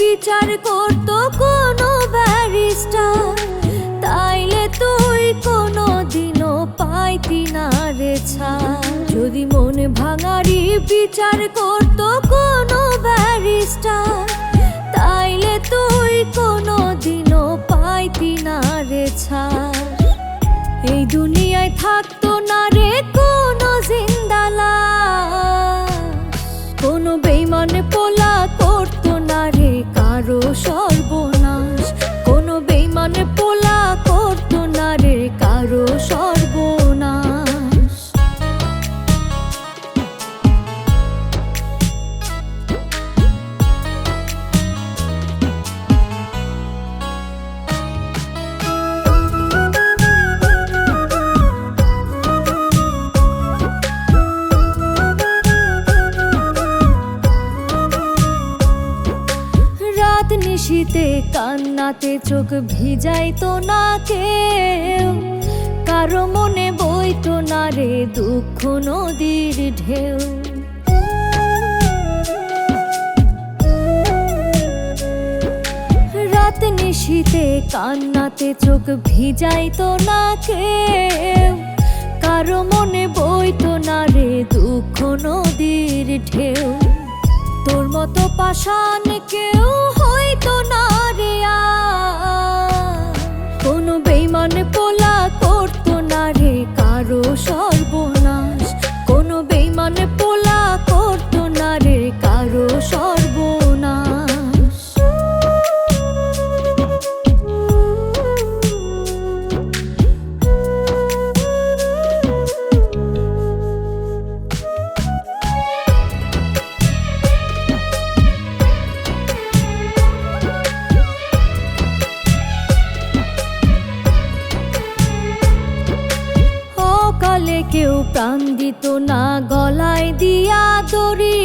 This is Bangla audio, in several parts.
বিচার করতো কোনো ব্যারিস্টার, তাইলে তুই কোনো দিনও পাইতি না রে যদি মনে ভাঙারি বিচার করতো কোনো ব্যারিস্টার, তাইলে তুই রাত নিশিতে কান্নাতে চোখ ভিজাইতো না কেউ। কারও মনে বইতো না রে দুঃখ নদীর ঢেউ। রাত নিশিতে কান্নাতে চোখ ভিজাইতো না কেউ। কারও মনে বইতো না রে দুঃখ নদীর ঢেউ। তোর মতো পাষাণ কেউ কেউ প্রাণ দিত না, গলায় দিয়া দড়ি।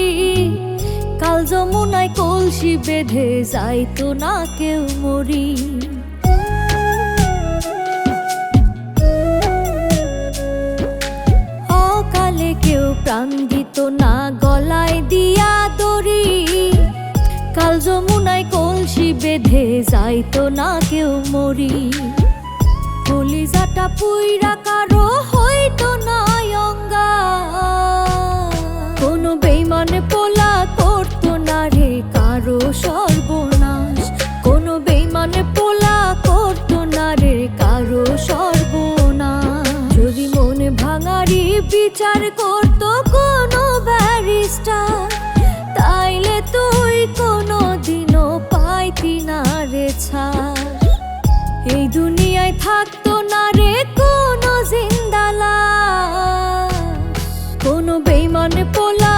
কাল যমুনায় কলসি বেঁধে যাইতো না কেউ মরি। অকালে কেউ প্রাণ দিত না, গলায় দিয়া দড়ি। কাল যমুনায় কলসি বেঁধে যাইতো না কেউ মরি। কলিজাটা পুইরা কারও হইতো সর্বনাশ। কোনো বেইমানে পোলা করতো না রে, কারও সর্বনাশ। যদি মনে ভাঙারি বিচার করতো কোনো ব্যারিস্টার, তাইলে তুই কোনো দিনও পাইতি না রে এই দুনিয়ায় থাকতো না রে কোনো জিন্দালা কোনো বেইমানে পোলা